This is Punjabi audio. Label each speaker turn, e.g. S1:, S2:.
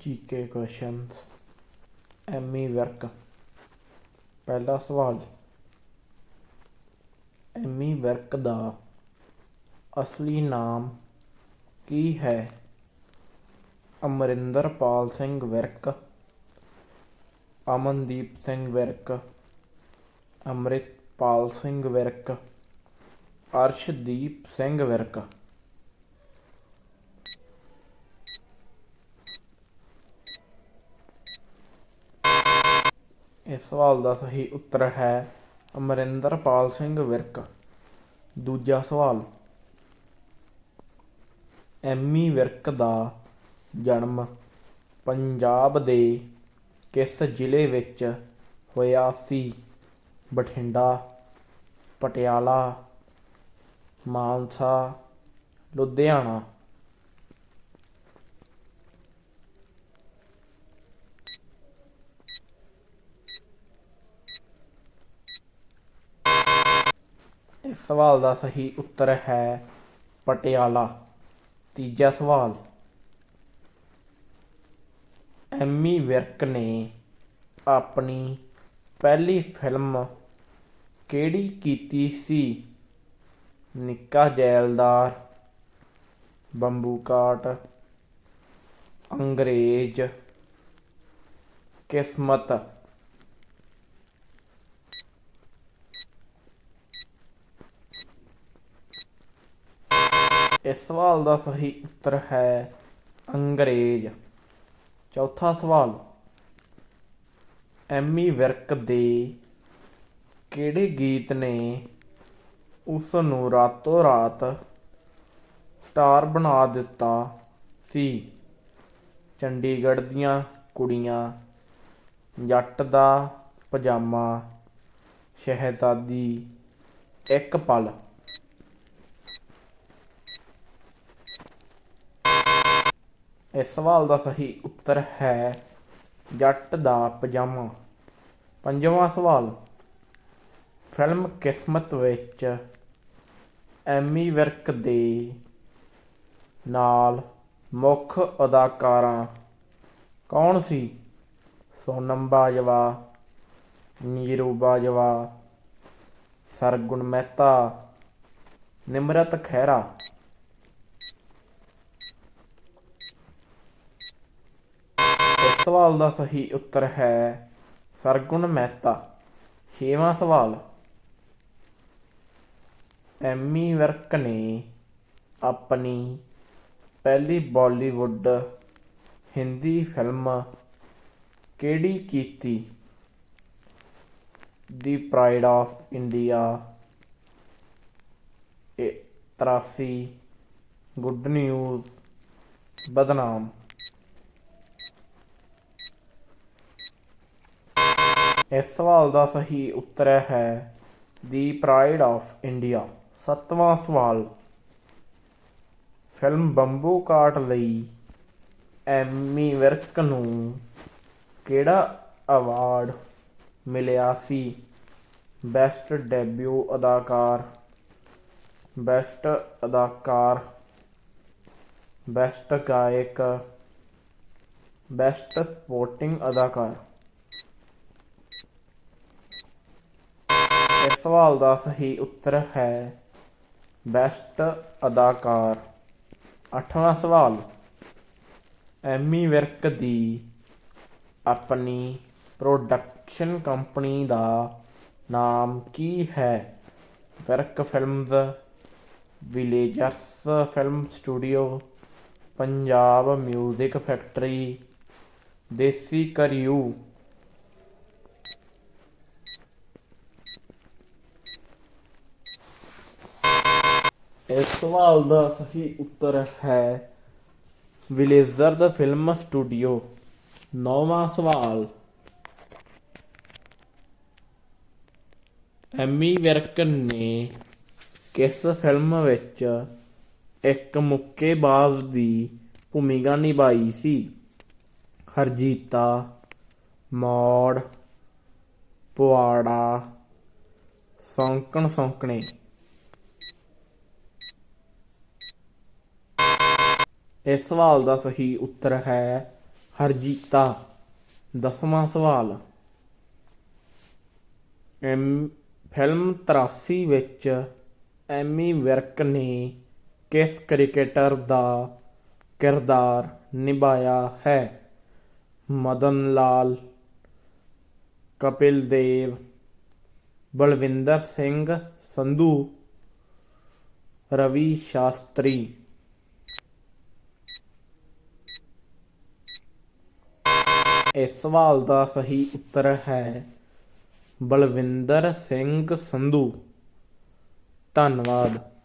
S1: ਜੀਕੇ ਕੁਐਸਚਨਸ ਐਮੀ ਵਿਰਕ ਪਹਿਲਾ ਸਵਾਲ ਐਮੀ ਵਿਰਕ ਦਾ ਅਸਲੀ ਨਾਮ ਕੀ ਹੈ? ਅਮਰਿੰਦਰਪਾਲ ਸਿੰਘ ਵਿਰਕ ਅਮਨਦੀਪ ਸਿੰਘ ਵਿਰਕ ਅੰਮ੍ਰਿਤਪਾਲ ਸਿੰਘ ਵਿਰਕ ਅਰਸ਼ਦੀਪ ਸਿੰਘ ਵਿਰਕ ਇਸ ਸਵਾਲ ਦਾ ਸਹੀ ਉੱਤਰ ਹੈ ਅਮਰਿੰਦਰਪਾਲ ਸਿੰਘ ਵਿਰਕ। ਦੂਜਾ ਸਵਾਲ, ਐਮੀ ਵਿਰਕ ਦਾ ਜਨਮ ਪੰਜਾਬ ਦੇ ਕਿਸ ਜ਼ਿਲ੍ਹੇ ਵਿੱਚ ਹੋਇਆ ਸੀ? ਬਠਿੰਡਾ, ਪਟਿਆਲਾ, ਮਾਨਸਾ, ਲੁਧਿਆਣਾ। ਇਸ ਸਵਾਲ ਦਾ ਸਹੀ ਉੱਤਰ ਹੈ ਪਟਿਆਲਾ। ਤੀਜਾ ਸਵਾਲ। ਐਮੀ ਵਿਰਕ ਨੇ ਆਪਣੀ ਪਹਿਲੀ ਫਿਲਮ ਕਿਹੜੀ ਕੀਤੀ ਸੀ? ਨਿੱਕਾ ਜੈਲਦਾਰ, ਬੰਬੂ ਕਾਟ, ਅੰਗਰੇਜ਼, ਕਿਸਮਤ। ਇਸ ਸਵਾਲ ਦਾ ਸਹੀ ਉੱਤਰ ਹੈ ਅੰਗਰੇਜ਼। ਚੌਥਾ ਸਵਾਲ, ਐਮੀ ਵਿਰਕ ਦੇ ਕਿਹੜੇ ਗੀਤ ਨੇ ਉਸ ਨੂੰ ਰਾਤੋਂ ਰਾਤ ਸਟਾਰ ਬਣਾ ਦਿੱਤਾ ਸੀ? ਚੰਡੀਗੜ੍ਹ ਦੀਆਂ ਕੁੜੀਆਂ, ਜੱਟ ਦਾ ਪਜਾਮਾ, ਸ਼ਹਿਜ਼ਾਦੀ ਇੱਕ ਪਲ। ਇਸ ਸਵਾਲ ਦਾ ਸਹੀ ਉੱਤਰ ਹੈ ਜੱਟ ਦਾ ਪਜਾਮਾ। ਪੰਜਵਾਂ ਸਵਾਲ, ਫਿਲਮ ਕਿਸਮਤ ਵਿੱਚ ਐਮੀ ਵਿਰਕ ਦੇ ਨਾਲ ਮੁੱਖ ਅਦਾਕਾਰਾ ਕੌਣ ਸੀ? ਸੋਨਮ ਬਾਜਵਾ, ਨੀਰੂ ਬਾਜਵਾ, ਸਰਗੁਣ ਮਹਿਤਾ, ਨਿਮਰਤ ਖਹਿਰਾ ਇਸ ਸਵਾਲ ਦਾ ਸਹੀ ਉੱਤਰ ਹੈ ਸਰਗੁਣ ਮਹਿਤਾ। ਛੇਵਾਂ ਸਵਾਲ। ਐਮੀ ਵਿਰਕ ਨੇ ਆਪਣੀ ਪਹਿਲੀ ਬਾਲੀਵੁੱਡ ਹਿੰਦੀ ਫਿਲਮ ਕਿਹੜੀ ਕੀਤੀ? The pride of India 83 good news, Badnaam. ਇਸ ਸਵਾਲ ਦਾ ਸਹੀ ਉੱਤਰ ਹੈ ਦੀ ਪ੍ਰਾਈਡ ਆਫ ਇੰਡੀਆ। ਸੱਤਵਾਂ ਸਵਾਲ। ਫਿਲਮ ਬੰਬੂ ਕਾਟ ਲਈ ਐਮੀ ਵਿਰਕ ਨੂੰ ਕਿਹੜਾ ਅਵਾਰਡ ਮਿਲਿਆ ਸੀ? ਬੈਸਟ ਡੈਬਿਊ ਅਦਾਕਾਰ, ਬੈਸਟ ਅਦਾਕਾਰ, ਬੈਸਟ ਗਾਇਕ, ਬੈਸਟ ਸਪੋਰਟਿੰਗ ਅਦਾਕਾਰ। ਇਸ ਸਵਾਲ ਦਾ ਸਹੀ ਉੱਤਰ ਹੈ ਬੈਸਟ ਅਦਾਕਾਰ। ਅੱਠਵਾਂ ਸਵਾਲ। ਐਮੀ ਵਿਰਕ ਦੀ ਆਪਣੀ ਪ੍ਰੋਡਕਸ਼ਨ ਕੰਪਨੀ ਦਾ ਨਾਮ ਕੀ ਹੈ? Virk films villagers film studio Punjab music factory Desi crew ਇਸ ਸਵਾਲ ਦਾ ਸਹੀ ਉੱਤਰ ਹੈ ਵਿਲੇਜ਼ਰ ਦਾ ਫਿਲਮ ਸਟੂਡੀਓ। ਨੌਵਾਂ ਸਵਾਲ। ਐਮੀ ਵਿਰਕ ਨੇ ਕਿਸ ਫਿਲਮ ਵਿੱਚ ਇੱਕ ਮੁੱਕੇਬਾਜ਼ ਦੀ ਭੂਮਿਕਾ ਨਿਭਾਈ ਸੀ? ਹਰਜੀਤਾ, ਮੌੜ, ਪੁਆੜਾ ਸੌਂਕਣ ਸੌਂਕਣੇ ਇਸ ਸਵਾਲ ਦਾ ਸਹੀ ਉੱਤਰ ਹੈ ਹਰਜੀਤਾ। ਦਸਵਾਂ ਸਵਾਲ। ਐਮ, ਫਿਲਮ 83 ਵਿੱਚ ਐਮੀ ਵਿਰਕ ਨੇ ਕਿਸ ਕ੍ਰਿਕਟਰ ਦਾ ਕਿਰਦਾਰ ਨਿਭਾਇਆ ਹੈ? ਮਦਨ ਲਾਲ, ਕਪਿਲ ਦੇਵ, ਬਲਵਿੰਦਰ ਸਿੰਘ ਸੰਧੂ, ਰਵੀ ਸ਼ਾਸਤਰੀ। ਇਸ ਸਵਾਲ ਦਾ ਸਹੀ ਉੱਤਰ ਹੈ। ਬਲਵਿੰਦਰ ਸਿੰਘ ਸੰਧੂ। ਧੰਨਵਾਦ।